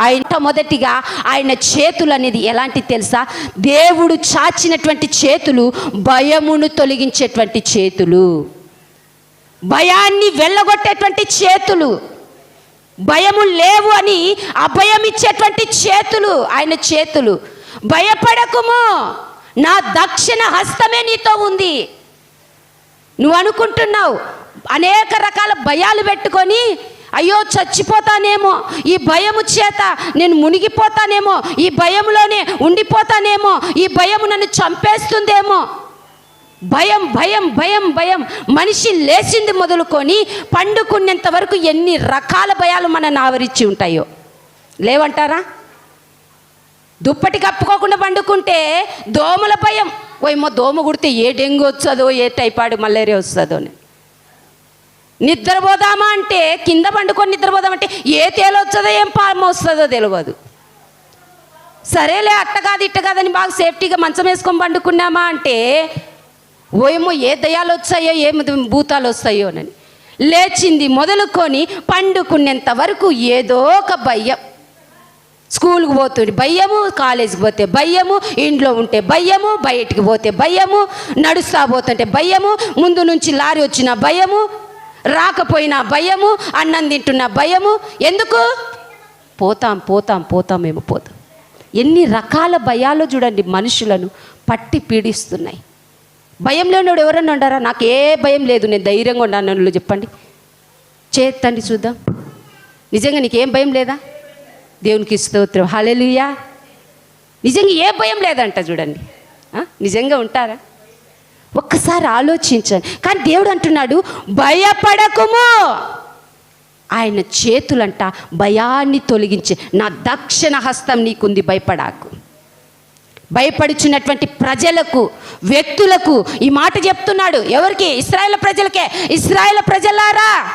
ఆయన మొదటిగా ఆయన చేతులు అనేది ఎలాంటి తెలుసా? దేవుడు చాచినటువంటి చేతులు భయమును తొలగించేటువంటి చేతులు. భయాన్ని వెళ్ళగొట్టేటువంటి చేతులు. భయము లేవు అని అభయం ఇచ్చేటువంటి చేతులు ఆయన చేతులు. భయపడకుము. నా దక్షిణ హస్తమే నీతో ఉంది. నువ్వు అనుకుంటున్నావు. అనేక రకాల భయాలు పెట్టుకొని అయ్యో చచ్చిపోతానేమో ఈ భయము చేత నేను మునిగిపోతానేమో ఈ భయంలోనే ఉండిపోతానేమో ఈ భయము నన్ను చంపేస్తుందేమో. భయం భయం భయం భయం. మనిషి లేచింది మొదలుకొని పండుకునేంత వరకు ఎన్ని రకాల భయాలు మనల్ని ఆవరించి ఉంటాయో. లేవంటారా? దుప్పటి కప్పుకోకుండా పండుకుంటే దోమల భయం. ఓయమ్మో దోమ కుడితే ఏ డెంగ్యూ వస్తుందో ఏ టైఫాయిడ్ మలేరియా వస్తుందో అని. నిద్రపోదామా అంటే కింద పండుకొని నిద్రపోదామంటే ఏ తేలొచ్చదో వస్తుందో ఏం పాము వస్తుందో తెలియదు సరేలే అట్ట కాదు ఇట్ట కాదని బాగా సేఫ్టీగా మంచం వేసుకొని పండుకున్నామా అంటే ఓయమో ఏ దయాలు వచ్చాయో ఏ భూతాలు వస్తాయో అని. లేచింది మొదలుకొని పండుకునేంత వరకు ఏదో ఒక భయం. స్కూల్కి పోతుంది భయము కాలేజీకి పోతే భయము ఇంట్లో ఉంటే భయము బయటికి పోతే భయము నడుస్తా పోతుంటే భయము ముందు నుంచి లారీ వచ్చిన భయము రాకపోయినా భయము అన్నం తింటున్న భయము. ఎందుకు? పోతాం పోతాం పోతాం మేము పోతాం. ఎన్ని రకాల భయాలు చూడండి మనుషులను పట్టి పీడిస్తున్నాయి. భయం లేనివాడు ఎవరన్నా ఉండారా? నాకు ఏ భయం లేదు నేను ధైర్యంగా ఉన్నాను చెప్పండి. చేత్తండి చూద్దాం. నిజంగా నీకేం భయం లేదా? దేవునికి స్తోత్రం. హల్లెలూయా. నిజంగా ఏ భయం లేదంట చూడండి. నిజంగా ఉంటారా? ఒక్కసారి ఆలోచించండి. కానీ దేవుడు అంటున్నాడు భయపడకుము. ఆయన చేతులంట భయాన్ని తొలగించి నా దక్షిణ హస్తం నీకుంది భయపడాకు. భయపడుచున్నటువంటి ప్రజలకు వ్యక్తులకు ఈ మాట చెప్తున్నాడు. ఎవరికి? ఇస్రాయేల్ ప్రజలకే. ఇస్రాయేల్ ప్రజలారా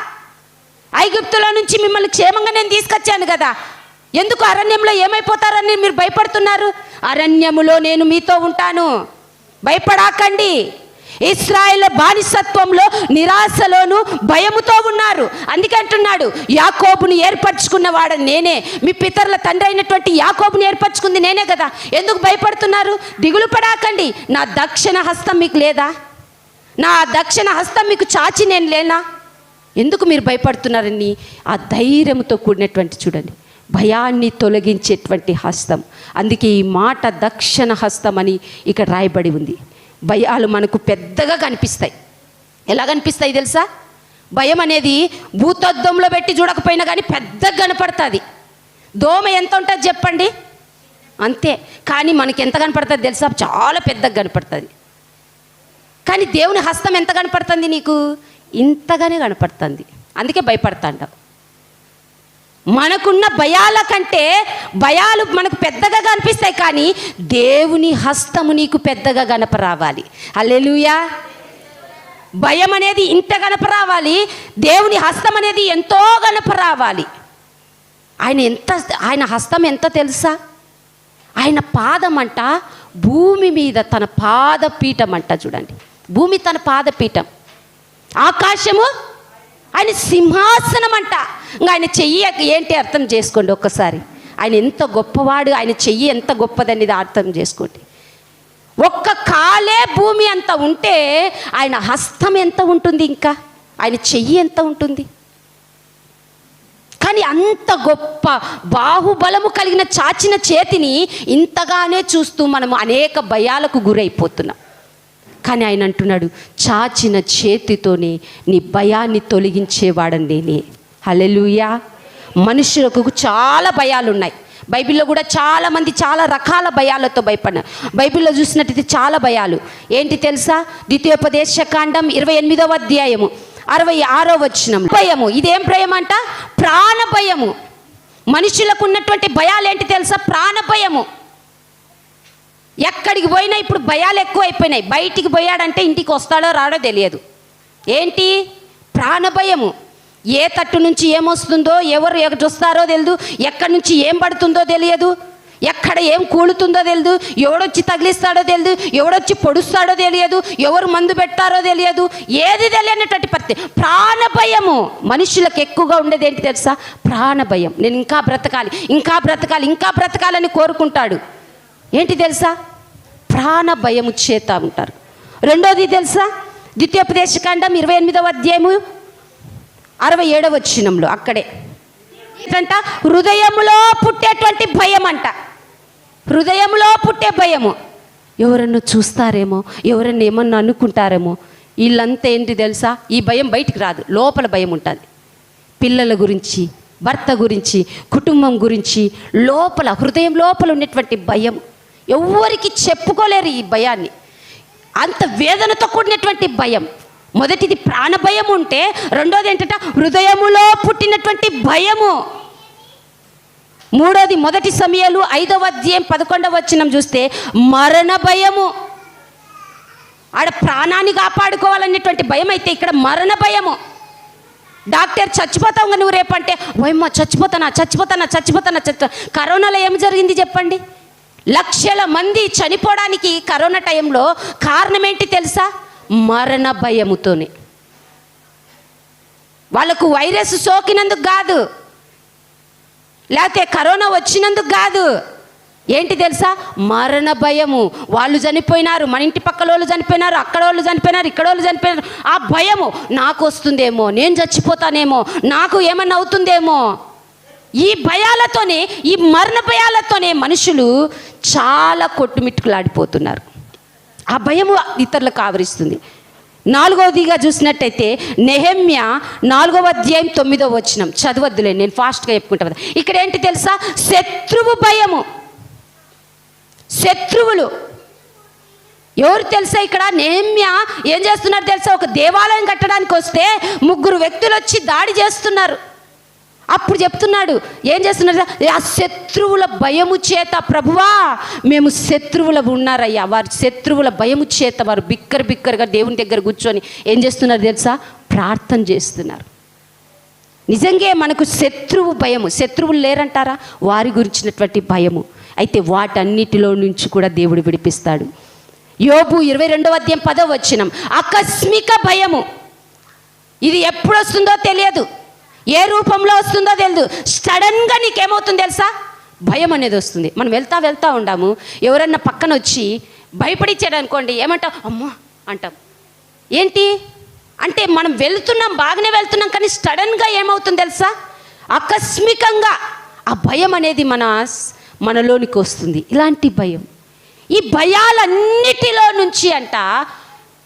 ఐగుప్తుల నుంచి మిమ్మల్ని క్షేమంగా నేను తీసుకొచ్చాను కదా. ఎందుకు అరణ్యంలో ఏమైపోతారని మీరు భయపడుతున్నారు? అరణ్యములో నేను మీతో ఉంటాను. భయపడాకండి. ఇస్రాయల్ బానిసత్వంలో నిరాశలోను భయముతో ఉన్నారు. అందుకంటున్నాడు యాకోబుని ఏర్పరచుకున్న వాడు నేనే. మీ పితరుల తండ్రి అయినటువంటి యాకోబుని ఏర్పరచుకుంది నేనే కదా. ఎందుకు భయపడుతున్నారు? దిగులు పడాకండి. నా దక్షిణ హస్తం మీకు లేదా? నా దక్షిణ హస్తం మీకు చాచి నేను లేనా? ఎందుకు మీరు భయపడుతున్నారని ఆ ధైర్యంతో కూడినటువంటి చూడండి. భయాన్ని తొలగించేటువంటి హస్తం. అందుకే ఈ మాట దక్షిణ హస్తం అని ఇక్కడ రాయబడి ఉంది. భయాలు మనకు పెద్దగా కనిపిస్తాయి. ఎలా కనిపిస్తాయి తెలుసా? భయం అనేది భూతద్దంలో పెట్టి చూడకపోయినా కానీ పెద్దగా కనపడుతుంది. దోమ ఎంత ఉంటుంది చెప్పండి? అంతే. కానీ మనకి ఎంత కనపడుతుంది తెలుసా? చాలా పెద్దగా కనపడుతుంది. కానీ దేవుని హస్తం ఎంత కనపడుతుంది నీకు? ఇంతగానే కనపడుతుంది. అందుకే భయపడతాండ మనకున్న భయాల కంటే భయాలు మనకు పెద్దగా కనిపిస్తాయి కానీ దేవుని హస్తము నీకు పెద్దగా గనపరావాలి అల్లెలుయా భయం అనేది ఇంత గనపరావాలి దేవుని హస్తం అనేది ఎంతో గనపరావాలి ఆయన ఎంత ఆయన హస్తం ఎంత తెలుసా? ఆయన పాదం అంట భూమి మీద తన పాదపీఠం అంట చూడండి. భూమి తన పాదపీఠం. ఆకాశము ఆయన సింహాసనం అంట. ఇంకా ఆయన చెయ్యి ఏంటి అర్థం చేసుకోండి ఒక్కసారి. ఆయన ఎంత గొప్పవాడు ఆయన చెయ్యి ఎంత గొప్పదని అర్థం చేసుకోండి. ఒక్క కాలే భూమి అంత ఉంటే ఆయన హస్తం ఎంత ఉంటుంది ఇంకా? ఆయన చెయ్యి ఎంత ఉంటుంది? కానీ అంత గొప్ప బాహుబలము కలిగిన చాచిన చేతిని ఇంతగానే చూస్తూ మనము అనేక భయాలకు గురైపోతున్నాం. కానీ ఆయన అంటున్నాడు చాచిన చేతితోనే నీ భయాన్ని తొలగించేవాడని నేనే. హలెలుయా మనుషులకు చాలా భయాలు ఉన్నాయి బైబిల్లో కూడా చాలామంది చాలా రకాల భయాలతో భయపడిన బైబిల్లో చూసినట్టయితే చాలా భయాలు. ఏంటి తెలుసా? ద్వితీయోపదేశ కాండం ఇరవై ఎనిమిదవ అధ్యాయము అరవై ఆరో వచ్చినం భయము. ఇదేం భయం అంట ప్రాణ భయము మనుషులకు ఉన్నటువంటి భయాలు ఏంటి తెలుసా? ప్రాణ భయము ఎక్కడికి పోయినా ఇప్పుడు భయాలు ఎక్కువ అయిపోయినాయి బయటికి పోయాడంటే ఇంటికి వస్తాడో రాడో తెలియదు. ఏంటి? ప్రాణభయము. ఏ తట్టు నుంచి ఏమొస్తుందో ఎవరు ఎక్కడ వస్తారో తెలియదు ఎక్కడి నుంచి ఏం పడుతుందో తెలియదు. ఎక్కడ ఏం కూలుతుందో తెలియదు ఎవడొచ్చి తగిలిస్తాడో తెలియదు ఎవడొచ్చి పొడుస్తాడో తెలియదు. ఎవరు మందు పెట్టారో తెలియదు. ఏది తెలియనటువంటి పరిస్థితి. ప్రాణభయము. మనుషులకు ఎక్కువగా ఉండేది ఏంటి తెలుసా? ప్రాణ భయం నేను ఇంకా బ్రతకాలి ఇంకా బ్రతకాలి ఇంకా బ్రతకాలని కోరుకుంటాడు. ఏంటి తెలుసా? ప్రాణ భయము చేత ఉంటారు. రెండోది తెలుసా? ద్వితీయోపదేశకాండం ఇరవై ఎనిమిదవ అధ్యాయము అరవై ఏడవ వచ్చినంలో అక్కడే. ఏంటంట? హృదయములో పుట్టేటువంటి భయం అంట హృదయంలో పుట్టే భయము. ఎవరన్నా చూస్తారేమో? ఎవరన్నా ఏమన్నా అనుకుంటారేమో? వీళ్ళంతా ఏంటి తెలుసా? ఈ భయం బయటికి రాదు. లోపల భయం ఉంటుంది. పిల్లల గురించి భర్త గురించి కుటుంబం గురించి లోపల హృదయం లోపల ఉన్నటువంటి భయం. ఎవ్వరికి చెప్పుకోలేరు ఈ భయాన్ని. అంత వేదనతో కూడినటువంటి భయం. మొదటిది ప్రాణ భయం ఉంటే రెండోది ఏంటంటే హృదయములో పుట్టినటువంటి భయము. మూడోది మొదటి సమయాలు ఐదవ అధ్యాయం పదకొండవ వచ్చినం చూస్తే మరణ భయము. ఆడ ప్రాణాన్ని కాపాడుకోవాలనేటువంటి భయం అయితే ఇక్కడ మరణ భయము. డాక్టర్ చచ్చిపోతావు నువ్వు రేపంటే ఓయమ్మ చచ్చిపోతానా చచ్చిపోతానా చచ్చిపోతానా చచ్చిపో. కరోనాలో ఏం జరిగింది చెప్పండి? లక్షల మంది చనిపోవడానికి కరోనా టైంలో కారణం ఏంటి తెలుసా? మరణ భయముతోనే. వాళ్ళకు వైరస్ సోకినందుకు కాదు. లేకపోతే కరోనా వచ్చినందుకు కాదు. ఏంటి తెలుసా? మరణ భయము. వాళ్ళు చనిపోయినారు మన ఇంటి పక్కల వాళ్ళు చనిపోయినారు అక్కడ వాళ్ళు చనిపోయినారు ఇక్కడ వాళ్ళు చనిపోయినారు. ఆ భయము నాకు వస్తుందేమో నేను చచ్చిపోతానేమో నాకు ఏమన్నా అవుతుందేమో. ఈ భయాలతోనే ఈ మరణ భయాలతోనే మనుషులు చాలా కొట్టుమిట్టుకులాడిపోతున్నారు. ఆ భయము ఇతరులకు ఆవరిస్తుంది. నాలుగవదిగా చూసినట్టయితే నెహమ్య నాలుగవ అధ్యాయం తొమ్మిదవ వచ్చినం చదవద్దులే నేను ఫాస్ట్గా చెప్పుకుంటా కదా. ఇక్కడ ఏంటి తెలుసా? శత్రువు భయము. శత్రువులు. ఎవరు తెలుసా ఇక్కడ? నెహమ్య ఏం చేస్తున్నారు తెలుసా? ఒక దేవాలయం కట్టడానికి వస్తే ముగ్గురు వ్యక్తులు వచ్చి దాడి చేస్తున్నారు. అప్పుడు చెప్తున్నాడు. ఏం చేస్తున్నారు ఆ శత్రువుల భయము చేత ప్రభువా మేము శత్రువుల ఉన్నారయ్యా. వారి శత్రువుల భయము చేత వారు బిక్కర్ బిక్కరగా దేవుని దగ్గర కూర్చొని ఏం చేస్తున్నారు తెలుసా? ప్రార్థన చేస్తున్నారు. నిజంగా మనకు శత్రువు భయము. శత్రువులు లేరంటారా? వారి గురించినటువంటి భయము. అయితే వాటన్నిటిలో నుంచి కూడా దేవుడు విడిపిస్తాడు. యోబు ఇరవై రెండవ అధ్యాయం పదవ వచ్చినం ఆకస్మిక భయము. ఇది ఎప్పుడు వస్తుందో తెలియదు. ఏ రూపంలో వస్తుందో తెలియదు సడన్గా నీకేమవుతుంది తెలుసా? భయం అనేది వస్తుంది. మనం వెళ్తా వెళ్తా ఉండాము. ఎవరన్నా పక్కన వచ్చి భయపడిచ్చాడు అనుకోండి ఏమంటాం? అమ్మో! అంటాం. ఏంటి? అంటే మనం వెళ్తున్నాం బాగానే వెళ్తున్నాం కానీ సడన్గా ఏమవుతుంది తెలుసా? ఆకస్మికంగా ఆ భయం అనేది మన మనలోనికి వస్తుంది. ఇలాంటి భయం. ఈ భయాలన్నిటిలో నుంచి అంట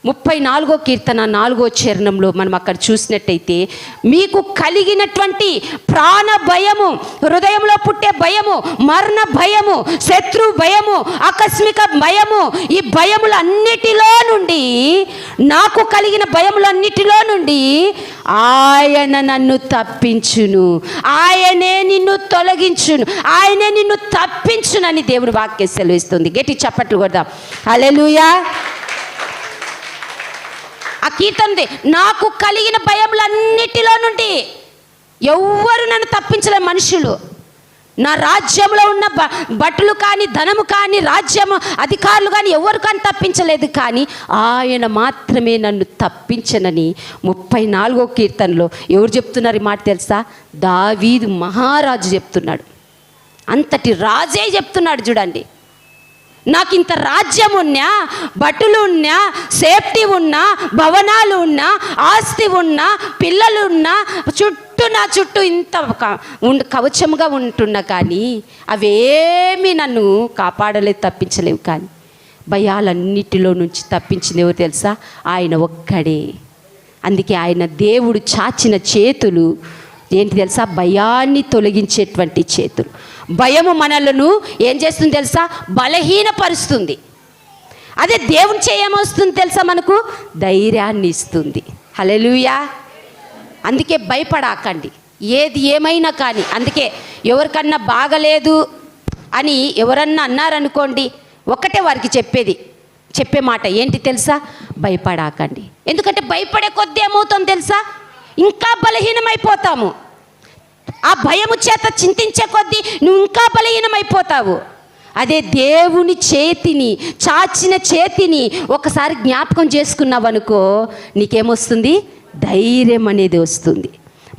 ముప్పై నాలుగో కీర్తన నాలుగో చరణంలో మనం అక్కడ చూసినట్టయితే మీకు కలిగినటువంటి ప్రాణ భయము హృదయంలో పుట్టే భయము మరణ భయము శత్రు భయము ఆకస్మిక భయము ఈ భయములన్నిటిలో నుండి నాకు కలిగిన భయములన్నిటిలో నుండి ఆయన నన్ను తప్పించును. ఆయనే నిన్ను తొలగించును. ఆయనే నిన్ను తప్పించునని దేవుడు వాక్య సెలవిస్తుంది. గట్టి చప్పట్లు కొడదాం. అలెలుయా ఆ కీర్తనది నాకు కలిగిన భయములన్నిటిలో నుండి ఎవ్వరు నన్ను తప్పించలే మనుషులు. నా రాజ్యంలో ఉన్న బ భటులు కానీ ధనము కానీ రాజ్యము అధికారులు కానీ ఎవరు కానీ తప్పించలేదు కానీ ఆయన మాత్రమే నన్ను తప్పించనని ముప్పై నాలుగో కీర్తనలో ఎవరు చెప్తున్నారు ఈ మాట తెలుసా? దావీదు మహారాజు చెప్తున్నాడు. అంతటి రాజే చెప్తున్నాడు చూడండి. నాకు ఇంత రాజ్యం ఉన్నా బటులు ఉన్నా సేఫ్టీ ఉన్నా భవనాలు ఉన్నా ఆస్తి ఉన్నా పిల్లలు ఉన్నా చుట్టూ నా చుట్టూ ఇంత కవచముగా ఉంటున్నా కానీ అవేమీ నన్ను కాపాడలేదు తప్పించలేవు కానీ భయాలన్నిటిలో నుంచి తప్పించింది ఎవరు తెలుసా? ఆయన ఒక్కడే. అందుకే ఆయన దేవుడు చాచిన చేతులు ఏంటి తెలుసా? భయాన్ని తొలగించేటువంటి చేతులు. భయము మనలను ఏం చేస్తుంది తెలుసా? బలహీనపరుస్తుంది. అదే దేవుని చేయమొస్తుంది తెలుసా మనకు? ధైర్యాన్ని ఇస్తుంది. హలలుయా అందుకే భయపడాకండి. ఏది ఏమైనా కానీ. అందుకే ఎవరికన్నా బాగలేదు అని ఎవరన్నా అన్నారనుకోండి ఒకటే వారికి చెప్పేది చెప్పే మాట ఏంటి తెలుసా? భయపడాకండి. ఎందుకంటే భయపడే కొద్దీ ఏమవుతుంది తెలుసా? ఇంకా బలహీనమైపోతాము. ఆ భయము చేత చింతించే కొద్దీ నువ్వు ఇంకా బలహీనమైపోతావు. అదే దేవుని చేతిని చాచిన చేతిని ఒకసారి జ్ఞాపకం చేసుకున్నావనుకో నీకేమొస్తుంది? ధైర్యం అనేది వస్తుంది.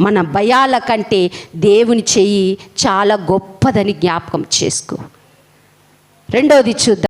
మన భయాల కంటే దేవుని చెయ్యి చాలా గొప్పదని జ్ఞాపకం చేసుకో. రెండవది చూద్దాం.